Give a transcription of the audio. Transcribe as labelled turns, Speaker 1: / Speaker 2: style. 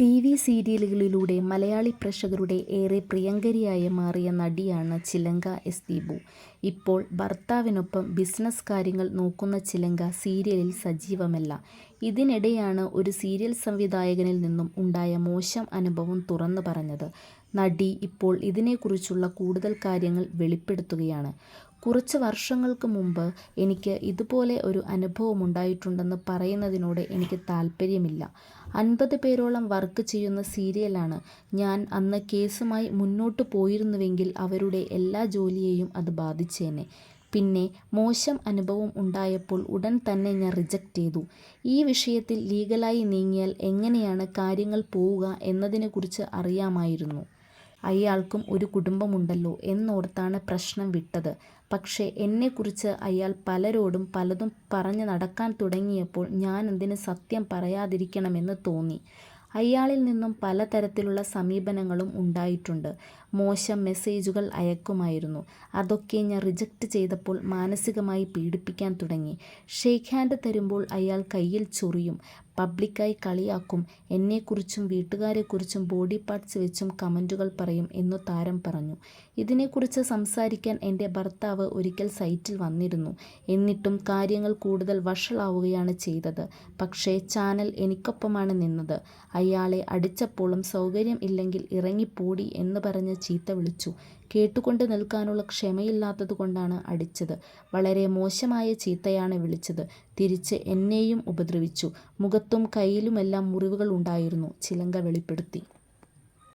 Speaker 1: T V സീരിയലുകളിലൂടെ Malayali പ്രേക്ഷകരുടെ ഏറെ പ്രിയങ്കരിയായി മാറിയ നടിയാണ് ചിലങ്ക എസ് ദീപു. ഇപ്പോൾ ഭർത്താവിനൊപ്പം ബിസിനസ് കാര്യങ്ങൾ നോക്കുന്ന ചിലങ്ക സീരിയലിൽ സജീവമല്ല. ഇതിനിടെയാണ് ഒരു സീരിയൽ സംവിധായകനിൽ നിന്നും ഉണ്ടായ മോശം അനുഭവം തുറന്നു പറഞ്ഞത്. നടി ഇപ്പോൾ ഇതിനെക്കുറിച്ചുള്ള കൂടുതൽ കാര്യങ്ങൾ വെളിപ്പെടുത്തുകയാണ്. കുറച്ച് വർഷങ്ങൾക്ക് മുമ്പ് എനിക്ക് ഇതുപോലെ ഒരു അനുഭവം ഉണ്ടായിട്ടുണ്ടെന്ന് പറയുന്നതിനോട് എനിക്ക് താൽപര്യമില്ല. അൻപത് പേരോളം വർക്ക് ചെയ്യുന്ന സീരിയലാണ് ഞാൻ അന്ന് കേസുമായി മുന്നോട്ട് പോയിരുന്നുവെങ്കിൽ അവരുടെ എല്ലാ ജോലിയെയും അത് ബാധിച്ചേനെ. പിന്നെ മോശം അനുഭവം ഉണ്ടായപ്പോൾ ഉടൻ തന്നെ ഞാൻ റിജക്റ്റ് ചെയ്തു. ഈ വിഷയത്തിൽ ലീഗലായി നീങ്ങിയാൽ എങ്ങനെയാണ് കാര്യങ്ങൾ പോവുക എന്നതിനെക്കുറിച്ച് അറിയാമായിരുന്നു. അയാൾക്കും ഒരു കുടുംബമുണ്ടല്ലോ എന്നോർത്താണ് പ്രശ്നം വിട്ടത്. പക്ഷേ എന്നെക്കുറിച്ച് അയാൾ പലരോടും പലതും പറഞ്ഞു നടക്കാൻ തുടങ്ങിയപ്പോൾ ഞാനെന്തിന് സത്യം പറയാതിരിക്കണമെന്ന് തോന്നി. അയാളിൽ നിന്നും പലതരത്തിലുള്ള സമീപനങ്ങളും ഉണ്ടായിട്ടുണ്ട്. മോശം മെസ്സേജുകൾ അയക്കുമായിരുന്നു. അതൊക്കെ ഞാൻ റിജക്റ്റ് ചെയ്തപ്പോൾ മാനസികമായി പീഡിപ്പിക്കാൻ തുടങ്ങി. ഷേക്ക് ഹാൻഡ് തരുമ്പോൾ അയാൾ കയ്യിൽ ചൊറിയും. പബ്ലിക്കായി കളിയാക്കും. എന്നെക്കുറിച്ചും വീട്ടുകാരെക്കുറിച്ചും ബോഡി പാർട്സ് വെച്ചും കമന്റുകൾ പറയും എന്നു താരം പറഞ്ഞു. ഇതിനെക്കുറിച്ച് സംസാരിക്കാൻ എന്റെ ഭർത്താവ് ഒരിക്കൽ സൈറ്റിൽ വന്നിരുന്നു. എന്നിട്ടും കാര്യങ്ങൾ കൂടുതൽ വഷളാവുകയാണ് ചെയ്തത്. പക്ഷേ ചാനൽ എനിക്കൊപ്പമാണ് നിന്നത്. അയാളെ അടിച്ചപ്പോഴും സൗകര്യം ഇല്ലെങ്കിൽ ഇറങ്ങിപ്പോടീ എന്ന് പറഞ്ഞ് ചീത്ത വിളിച്ചു. കേട്ടുകൊണ്ട് നിൽക്കാനുള്ള ക്ഷമയില്ലാത്തതുകൊണ്ടാണ് അടിച്ചത്. വളരെ മോശമായ ചീത്തയാണ് വിളിച്ചത്. തിരിച്ച് എന്നെയും ഉപദ്രവിച്ചു. മുഖത്തും കയ്യിലുമെല്ലാം മുറിവുകൾ ഉണ്ടായിരുന്നു ചിലങ്ക വെളിപ്പെടുത്തി.